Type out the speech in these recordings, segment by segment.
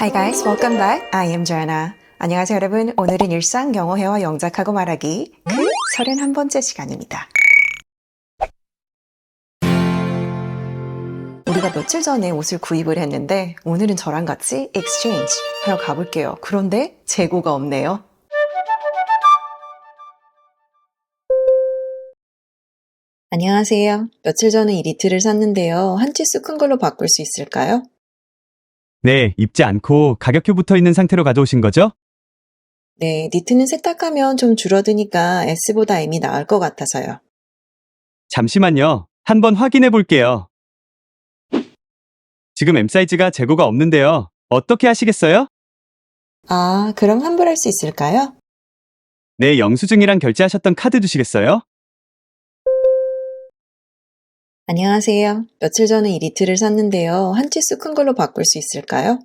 Hi guys, welcome back. I am Joanna. 안녕하세요 여러분. 오늘은 일상 영어 회화 영작하고 말하기 그 31번째 시간입니다. 우리가 며칠 전에 옷을 구입을 했는데 오늘은 저랑 같이 exchange 하러 가볼게요. 그런데 재고가 없네요. 안녕하세요. 며칠 전에 이 니트를 샀는데요. 한 치수 큰 걸로 바꿀 수 있을까요? 네, 입지 않고 가격표 붙어 있는 상태로 가져오신 거죠? 네, 니트는 세탁하면 좀 줄어드니까 S보다 M이 나을 것 같아서요. 잠시만요. 한번 확인해 볼게요. 지금 M 사이즈가 재고가 없는데요. 어떻게 하시겠어요? 아, 그럼 환불할 수 있을까요? 네, 영수증이랑 결제하셨던 카드 주시겠어요? 안녕하세요. 며칠 전에 이 니트를 샀는데요. 한 치수 큰 걸로 바꿀 수 있을까요?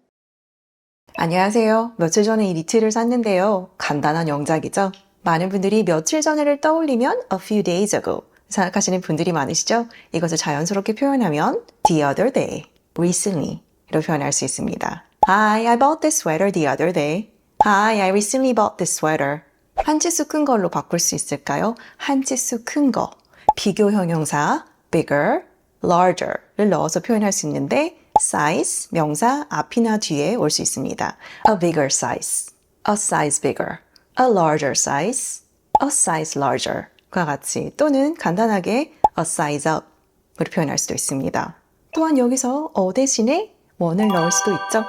안녕하세요. 며칠 전에 이 니트를 샀는데요. 간단한 영작이죠. 많은 분들이 며칠 전에를 떠올리면 a few days ago 생각하시는 분들이 많으시죠? 이것을 자연스럽게 표현하면 the other day, recently 로 표현할 수 있습니다. Hi, I bought this sweater the other day. Hi, I recently bought this sweater. 한 치수 큰 걸로 바꿀 수 있을까요? 한 치수 큰 거. 비교 형용사 bigger, larger를 넣어서 표현할 수 있는데 size, 명사 앞이나 뒤에 올 수 있습니다. a bigger size, a size bigger, a larger size, a size larger 과 같이 또는 간단하게 a size up 으로 표현할 수도 있습니다. 또한 여기서 어 대신에 원을 넣을 수도 있죠.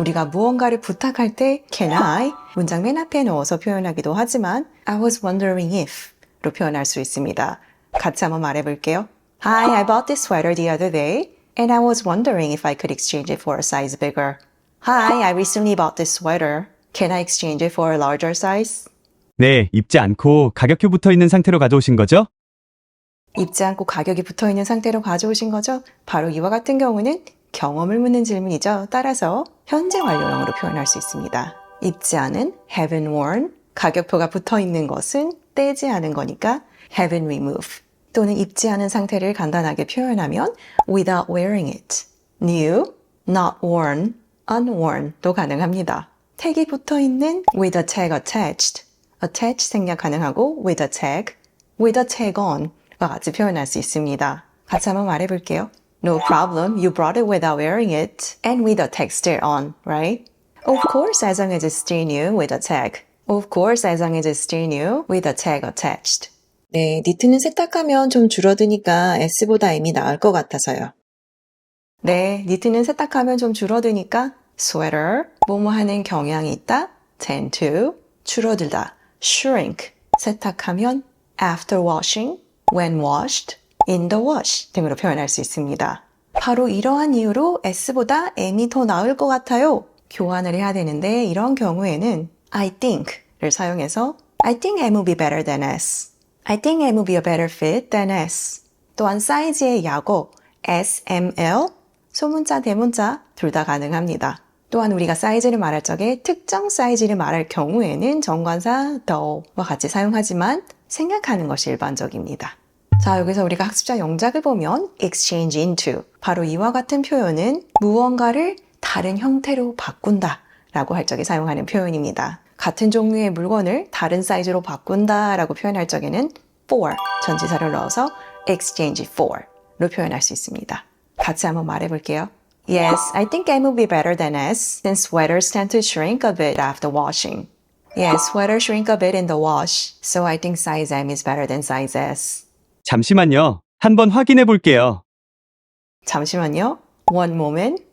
우리가 무언가를 부탁할 때 can I 문장 맨 앞에 넣어서 표현하기도 하지만 I was wondering if 로 표현할 수 있습니다. 같이 한번 말해 볼게요. Hi, I bought this sweater the other day and I was wondering if I could exchange it for a size bigger. Hi, I recently bought this sweater. Can I exchange it for a larger size? 네, 입지 않고 가격표 붙어 있는 상태로 가져오신 거죠? 입지 않고 가격이 붙어 있는 상태로 가져오신 거죠? 바로 이와 같은 경우는 경험을 묻는 질문이죠. 따라서 현재 완료형으로 표현할 수 있습니다. 입지 않은 haven't worn, 가격표가 붙어 있는 것은 떼지 않은 거니까 haven't remove 또는 입지 않은 상태를 간단하게 표현하면 without wearing it, new, not worn, unworn도 가능합니다. 택이 붙어 있는 with a tag attached, attach 생략 가능하고 with a tag, with a tag on 과 같이 표현할 수 있습니다. 같이 한번 말해볼게요. No problem, you brought it without wearing it and with a tag still on, right? Of course, as long as it's still new with a tag. Of course, as long as it's still new with a tag attached. 네, 니트는 세탁하면 좀 줄어드니까 S보다 M이 나을 것 같아서요. 네, 니트는 세탁하면 좀 줄어드니까 sweater, 뭐뭐 하는 경향이 있다, tend to, 줄어들다, shrink, 세탁하면 after washing, when washed, in the wash 등으로 표현할 수 있습니다. 바로 이러한 이유로 S보다 M이 더 나을 것 같아요. 교환을 해야 되는데 이런 경우에는 I think를 사용해서 I think M will be better than S. I think M will be a better fit than S. 또한 사이즈의 약어 S, M, L, 소문자, 대문자 둘 다 가능합니다. 또한 우리가 사이즈를 말할 적에 특정 사이즈를 말할 경우에는 정관사 though 와 같이 사용하지만 생략하는 것이 일반적입니다. 자, 여기서 우리가 학습자 영작을 보면 exchange into 바로 이와 같은 표현은 무언가를 다른 형태로 바꾼다 라고 할 적에 사용하는 표현입니다. 같은 종류의 물건을 다른 사이즈로 바꾼다 라고 표현할 적에는 for 전치사를 넣어서 exchange for로 표현할 수 있습니다. 같이 한번 말해 볼게요. Yes, I think M will be better than S since sweaters tend to shrink a bit after washing. Yes, sweaters shrink a bit in the wash, so I think size M is better than size S. 잠시만요. 한번 확인해 볼게요. 잠시만요. One moment.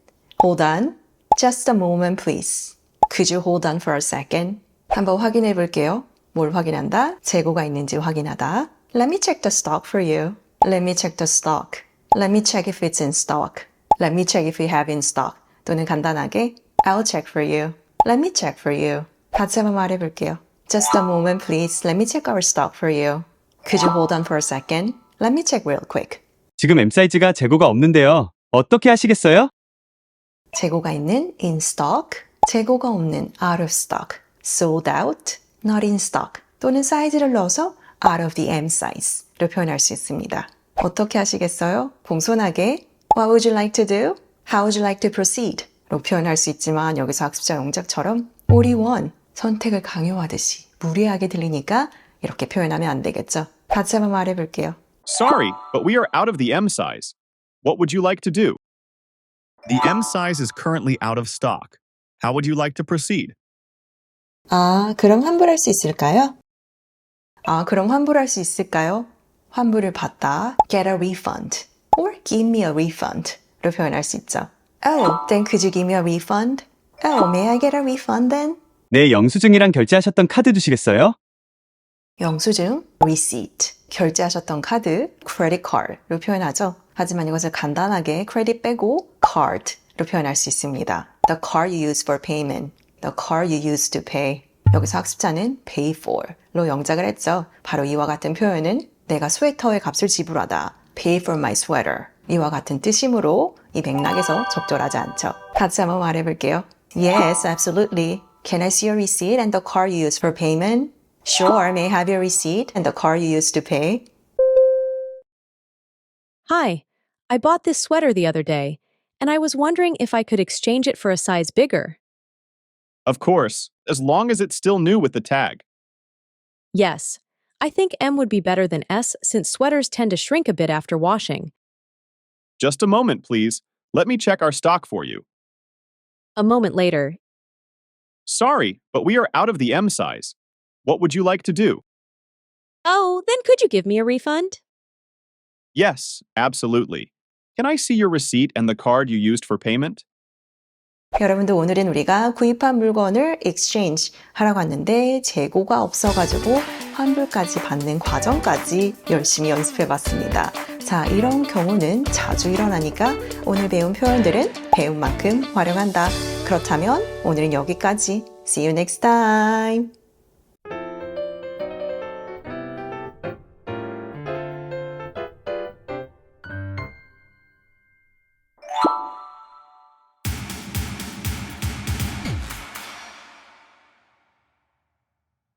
Hold on. Just a moment, please. Could you hold on for a second? 한번 확인해 볼게요. 뭘 확인한다? 재고가 있는지 확인하다. Let me check the stock for you. Let me check the stock. Let me check if it's in stock. Let me check if we have in stock. 또는 간단하게 I'll check for you. Let me check for you. 같이 한번 말해 볼게요. Just a moment, please. Let me check our stock for you. Could you hold on for a second? Let me check real quick. 지금 M 사이즈가 재고가 없는데요. 어떻게 하시겠어요? 재고가 있는 in stock, 재고가 없는 out of stock, sold out, not in stock 또는 사이즈를 넣어서 out of the M size로 표현할 수 있습니다. 어떻게 하시겠어요? 공손하게 What would you like to do? How would you like to proceed? 표현할 수 있지만 여기서 학습자 only one 선택을 강요하듯이 무리하게 들리니까 이렇게 표현하면 안 되겠죠. 같이 한번 말해볼게요. Sorry, but we are out of the M size. What would you like to do? The M size is currently out of stock. How would you like to proceed? 아, 그럼 환불할 수 있을까요? 아, 그럼 환불할 수 있을까요? 환불을 받다, get a refund, or give me a refund 로 표현할 수 있죠. Oh, then could you give me a refund? Oh, may I get a refund then? 네, 영수증이랑 결제하셨던 카드 주시겠어요? 영수증, receipt, 결제하셨던 카드, credit card로 표현하죠. 하지만 이것을 간단하게 credit 빼고 card로 표현할 수 있습니다. The card you use for payment, the card you use to pay. 여기서 학습자는 pay for로 영작을 했죠. 바로 이와 같은 표현은 내가 스웨터의 값을 지불하다, pay for my sweater. 이와 같은 뜻이므로 이 맥락에서 적절하지 않죠. 같이 한번 말해볼게요. Yes, absolutely. Can I see your receipt and the card you use for payment? Sure, may I have your receipt and the card you used to pay? Hi, I bought this sweater the other day, and I was wondering if I could exchange it for a size bigger. Of course, as long as it's still new with the tag. Yes, I think M would be better than S since sweaters tend to shrink a bit after washing. Just a moment, please. Let me check our stock for you. A moment later, Sorry, but we are out of the M size. What would you like to do? oh, then could you give me a refund? Yes, absolutely. Can I see your receipt and the card you used for payment? 여러분도 오늘은 우리가 구입한 물건을 exchange 하라고 했는데 재고가 없어가지고 환불까지 받는 과정까지 열심히 연습해 봤습니다. 자, 이런 경우는 자주 일어나니까 오늘 배운 표현들은 배운 만큼 활용한다. 그렇다면 오늘은 여기까지. See you next time.